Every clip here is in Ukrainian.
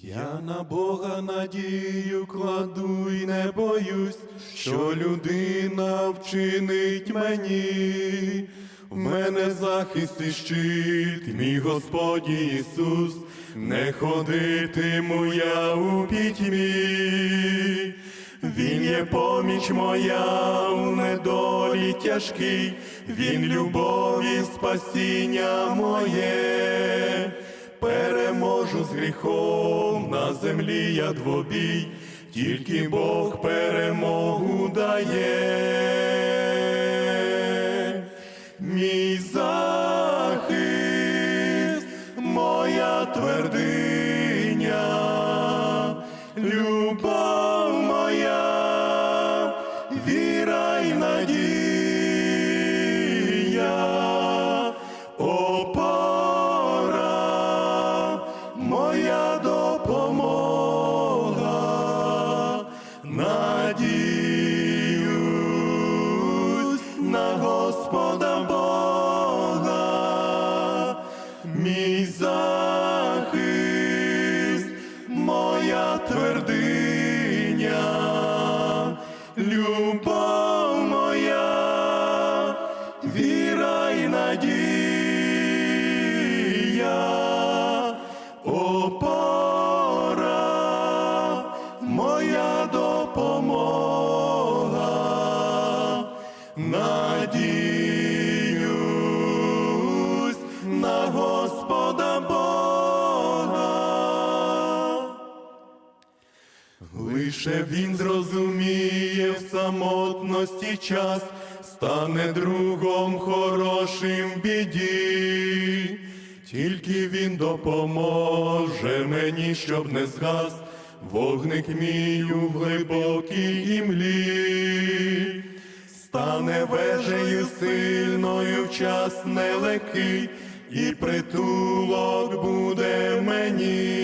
Я на Бога надію кладу і не боюсь, що людина вчинить мені. В мене захист і щит, мій Господь Ісус, не ходитиму я у пітьмі. Він є поміч моя у недолі тяжкий, Він любові спасіння моє переможу з гріхом на землі я двобій, тільки Бог перемогу дає. Мій захист, моя твердиня, любов твердиня, любов моя, віра й надія, опора, моя допомога, надіюсь Лише він зрозуміє в самотності час, стане другом хорошим в біді, тільки він допоможе мені, щоб не згас вогник мій у глибокій імлі. Стане вежею сильною в час нелегкий, і притулок буде мені.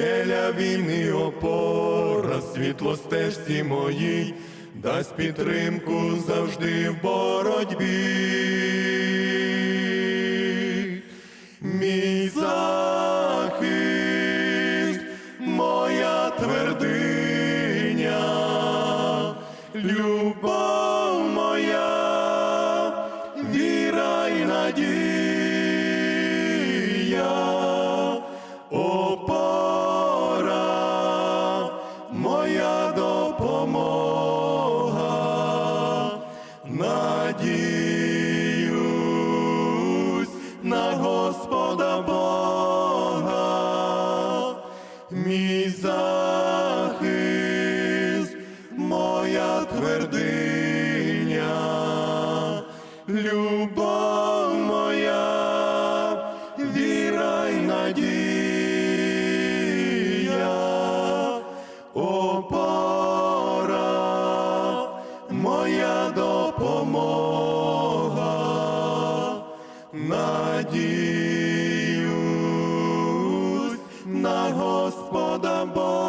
Скеля він і опора, світло стежці моїй, дасть підтримку завжди в боротьбі. Мій захист, моя твердиня, любов моя допомога, надіюсь на Господа Бога, мій захист, моя твердиня, любов Господа Бога.